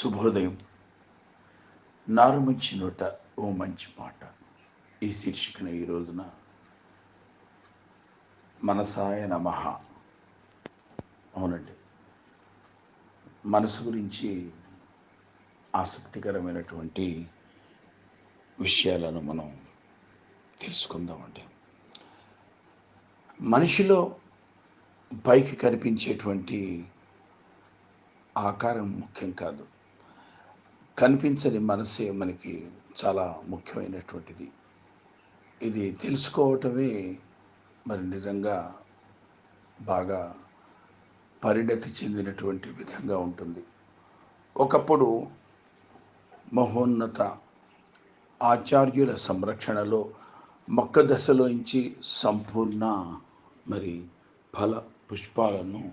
శుభోదయం. నారు మంచి నోట ఓ మంచి మాట. ఈ శీర్షికన ఈ రోజున మనసాయ నమః. అవునండి. మనసు గురించి ఆసక్తికరమైనటువంటి విషయాలను మనం తెలుసుకుందామండి. మనిషిలో పైకి కనిపించేటువంటి ఆకారం ముఖ్యం కాదు. కనిపించని మనసే మనకి చాలా ముఖ్యమైనటువంటిది. ఇది తెలుసుకోవటమే మరి నిజంగా బాగా పరిణతి చెందినటువంటి విధంగా ఉంటుంది. ఒకప్పుడు మహోన్నత ఆచార్యుల సంరక్షణలో మొక్క దశలోంచి సంపూర్ణ మరి ఫల పుష్పాలను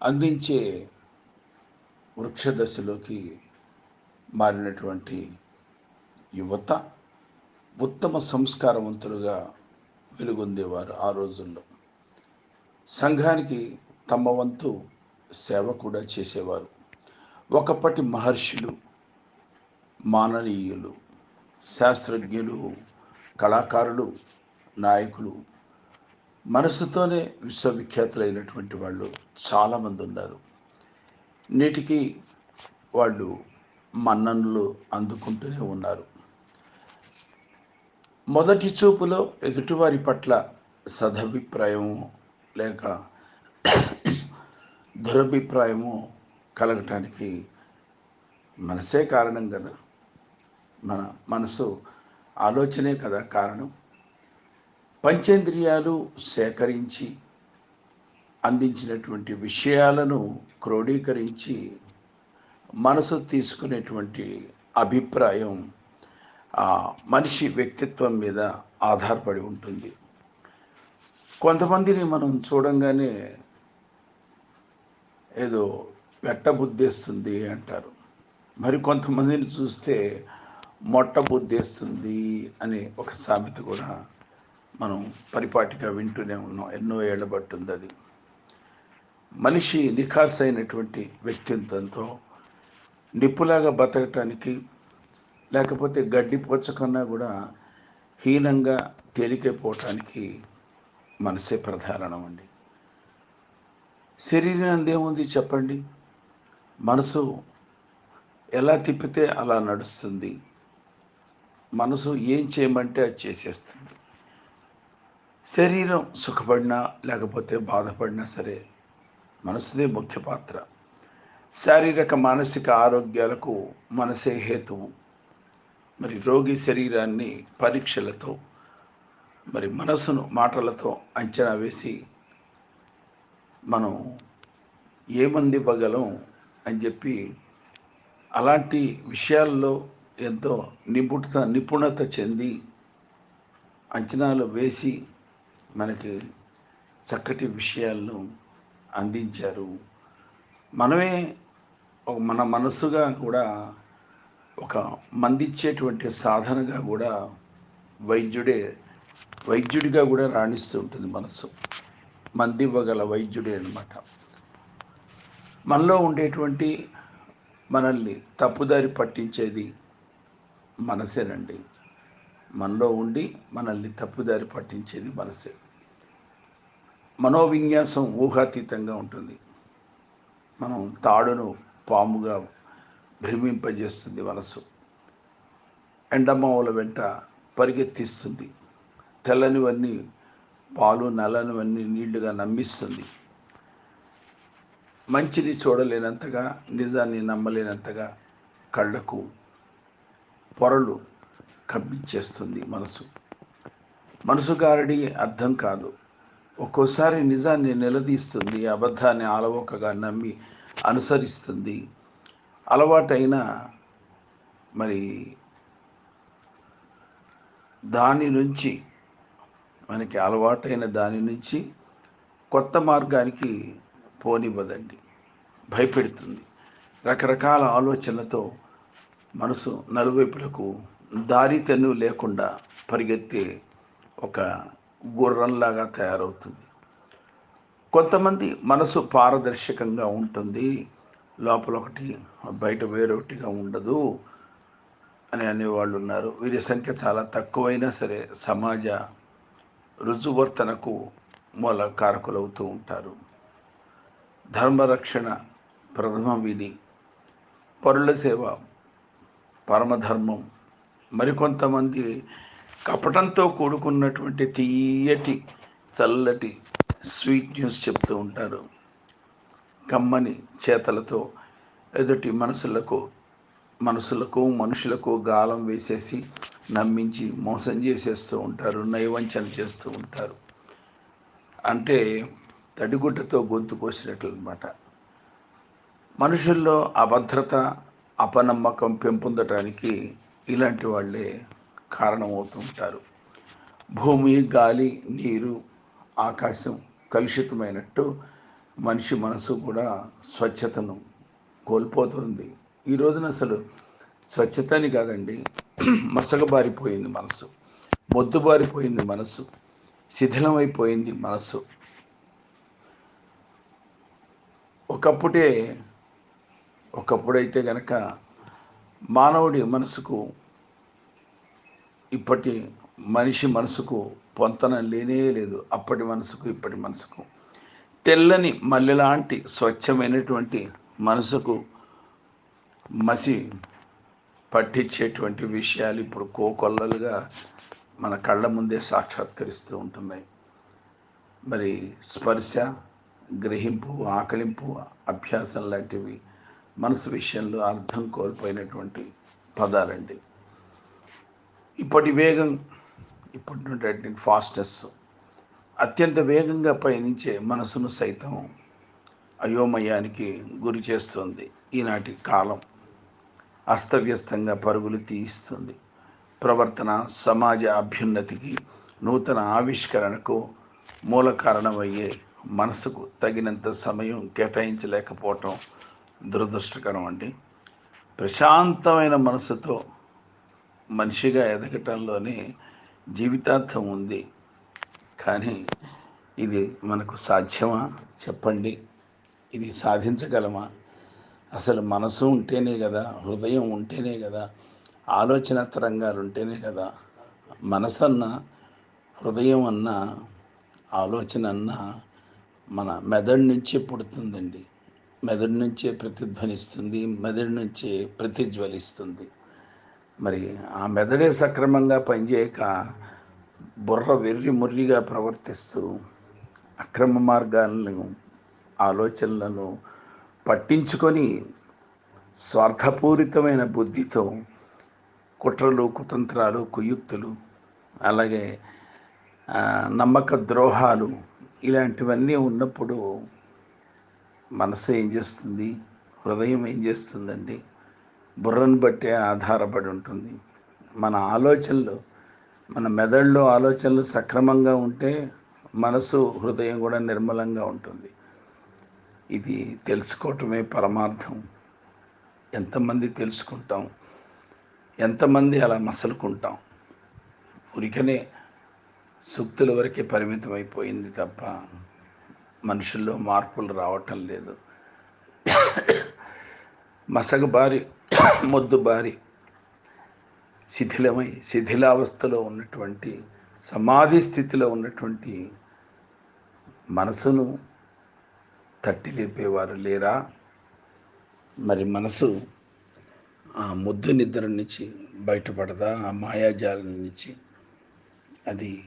అందించే వృక్ష దశలోకి మారినటువంటి యువత ఉత్తమ సంస్కారవంతులుగా వెలుగొందేవారు ఆ రోజుల్లో. సంఘానికి తమ వంతు సేవ కూడా చేసేవారు. ఒకప్పటి మహర్షులు మాననీయులు శాస్త్రజ్ఞులు కళాకారులు నాయకులు మనసుతోనే విశ్వవిఖ్యాతులైనటువంటి వాళ్ళు చాలామంది ఉన్నారు. నేటికి వాళ్ళు మన్ననలు అందుకుంటూనే ఉన్నారు. మొదటి చూపులో ఎదుటివారి పట్ల సదభిప్రాయము లేక దురభిప్రాయము కలగటానికి మనసే కారణం కదా. మన మనసు ఆలోచనే కదా కారణం. పంచేంద్రియాలు సేకరించి అందించినటువంటి విషయాలను క్రోడీకరించి మనసు తీసుకునేటువంటి అభిప్రాయం ఆ మనిషి వ్యక్తిత్వం మీద ఆధారపడి ఉంటుంది. కొంతమందిని మనం చూడంగానే ఏదో పెట్టబుద్ధేస్తుంది అంటారు. మరి కొంతమందిని చూస్తే మొట్ట బుద్ధేస్తుంది అనే ఒక సామెత కూడా మనం పరిపాటిగా వింటూనే ఉన్నాం. ఎన్నో ఏళ్ళ అది మనిషి నిఖాసైనటువంటి వ్యక్తిత్వంతో నిప్పులాగా బతకటానికి లేకపోతే గడ్డి పోచకన్నా కూడా హీనంగా తేలికైపోవటానికి మనసే ప్రధానం అండి శరీరం ఏముంది చెప్పండి? మనసు ఎలా తిప్పితే అలా నడుస్తుంది? మనసు ఏం చేయమంటే అది చేసేస్తుంది. శరీరం సుఖపడినా లేకపోతే బాధపడినా సరే మనసుదే ముఖ్య పాత్ర. శారీరక మానసిక ఆరోగ్యాలకు మనసే హేతువు. మరి రోగి శరీరాన్ని పరీక్షలతో మరి మనసును మాటలతో అంచనా వేసి మనం ఏమంది ఇవ్వగలం అని చెప్పి అలాంటి విషయాల్లో ఎంతో నిపుణత నిపుణత చెంది అంచనాలు వేసి మనకి చక్కటి విషయాలను అందించారు. మనమే మన మనసుగా కూడా ఒక మందిచ్చేటువంటి సాధనగా కూడా వైద్యుడే వైద్యుడిగా కూడా రాణిస్తూ ఉంటుంది మనసు మందివ్వగల వైద్యుడే అనమాట మనలో ఉండేటువంటి మనల్ని తప్పుదారి పట్టించేది మనసేనండి. మనలో ఉండి మనల్ని తప్పుదారి పట్టించేది మనసే. మనోవిన్యాసం ఊహాతీతంగా ఉంటుంది. మనం తాడును పాముగా భ్రమింపజేస్తుంది మనసు. ఎండమావుల వెంట పరిగెత్తిస్తుంది. తెల్లనివన్నీ పాలు నల్లనివన్నీ నీళ్ళుగా నమ్మిస్తుంది. మంచిని చూడలేనంతగా నిజాన్ని నమ్మలేనంతగా కళ్ళకు పొరలు కప్పించేస్తుంది మనసు. మనసు గారడి అర్థం కాదు. ఒక్కోసారి నిజాన్ని నిలదీస్తుంది అబద్ధాన్ని అలవోకగా నమ్మి అనుసరిస్తుంది. అలవాటైన మరి దాని నుంచి మనకి అలవాటైన దాని నుంచి కొత్త మార్గానికి పోనివ్వదండి. భయపెడుతుంది. రకరకాల ఆలోచనలతో మనసు నలువైపులకు దారి తెన్ను లేకుండా పరిగెత్తే ఒక గుర్రంలాగా తయారవుతుంది. కొంతమంది మనసు పారదర్శకంగా ఉంటుంది. లోపల ఒకటి బయట వేరొకటిగా ఉండదు అని అనేవాళ్ళు ఉన్నారు. వీరి సంఖ్య చాలా తక్కువైనా సరే సమాజ రుజువర్తనకు మూల కారకులవుతూ ఉంటారు. ధర్మరక్షణ ప్రథమ విధి. పరుల సేవ పరమధర్మం. మరికొంతమంది కపటంతో కూడుకున్నటువంటి తీయటి చల్లటి స్వీట్ న్యూస్ చెప్తూ ఉంటారు. కమ్మని చేతలతో ఎదుటి మనసులకు మనసులకు మనుషులకు గాలం వేసేసి నమ్మించి మోసం చేసేస్తూ ఉంటారు నైవంచన చేస్తూ ఉంటారు. అంటే తడిగుడ్డతో గొంతు కోసినట్లు అనమాట మనుషుల్లో అభద్రత అపనమ్మకం పెంపొందటానికి ఇలాంటి వాళ్ళే కారణమవుతుంటారు. భూమి గాలి నీరు ఆకాశం కలుషితమైనట్టు మనిషి మనసు కూడా స్వచ్ఛతను కోల్పోతుంది. ఈ రోజున అసలు స్వచ్ఛత అని కాదండి మసకబారిపోయింది మనసు మొద్దుబారిపోయింది మనసు శిథిలమైపోయింది మనసు. ఒకప్పుడే ఒకప్పుడైతే గనక మానవుడి మనసుకు ఇప్పటి మనిషి మనసుకు పొంతన లేనే లేదు. అప్పటి మనసుకు ఇప్పటి మనసుకు. తెల్లని మల్లెలాంటి స్వచ్ఛమైనటువంటి మనసుకు మసి పట్టించేటువంటి విషయాలు ఇప్పుడు కోకొల్లలుగా మన కళ్ళ ముందే సాక్షాత్కరిస్తూ ఉంటున్నాయి. మరి స్పర్శ గ్రహింపు ఆకలింపు అభ్యాసం లాంటివి మనసు విషయంలో అర్థం కోల్పోయినటువంటి పదాలండి. ఇప్పటి వేగం ఇప్పటి ఫాస్టెస్ అత్యంత వేగంగా పయనించే మనసును సైతం అయోమయానికి గురి చేస్తుంది ఈనాటి కాలం. అస్తవ్యస్తంగా పరుగులు తీయిస్తుంది. ప్రవర్తన సమాజ అభ్యున్నతికి నూతన ఆవిష్కరణకు మూల కారణమయ్యే మనసుకు తగినంత సమయం కేటాయించలేకపోవటం దురదృష్టకరం అండి. ప్రశాంతమైన మనసుతో మనిషిగా ఎదగటంలోనే జీవితార్థం ఉంది. కానీ ఇది మనకు సాధ్యమా? చెప్పండి. ఇది సాధించగలమా? అసలు మనసు ఉంటేనే కదా హృదయం ఉంటేనే కదా ఆలోచన తరంగాలు ఉంటేనే కదా మనసు అన్న హృదయం అన్న ఆలోచన అన్న మన మెదడు నుంచే పుడుతుందండి. మెదడు నుంచే ప్రతిధ్వనిస్తుంది మెదడు నుంచే ప్రతిజ్వలిస్తుంది మరి ఆ మెదడే సక్రమంగా పనిచేయక బుర్ర వెర్రి ముర్రిగా ప్రవర్తిస్తూ అక్రమ మార్గాలను ఆలోచనలను పట్టించుకొని స్వార్థపూరితమైన బుద్ధితో కుట్రలు కుతంత్రాలు కుయుక్తులు అలాగే నమ్మక ద్రోహాలు ఇలాంటివన్నీ ఉన్నప్పుడు మనసు ఏం చేస్తుంది? హృదయం ఏం చేస్తుందండి? బుర్రను బట్టే ఆధారపడి ఉంటుంది. మన ఆలోచనలు మన మెదడులో ఆలోచనలు సక్రమంగా ఉంటే మనసు హృదయం కూడా నిర్మలంగా ఉంటుంది. ఇది తెలుసుకోవటమే పరమార్థం. ఎంతమంది తెలుసుకుంటాం ఎంతమంది అలా మసలుకుంటాం. ఉరికనే సూక్తుల వరకే పరిమితం అయిపోయింది తప్ప మనుషుల్లో మార్పులు రావటం లేదు. మసగబారి మొద్దుబారి శిథిలమై శిథిలావస్థలో ఉన్నటువంటి సమాధి స్థితిలో ఉన్నటువంటి మనసును తట్టి లేపేవారు లేరా? మరి మనసు ఆ ముద్దు నిద్ర నుంచి బయటపడదా? ఆ మాయాజాలం నుంచి అది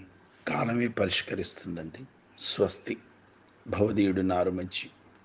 కాలమే పరిష్కరిస్తుందండి. స్వస్తి. భవదీయుడు నారు మంచి.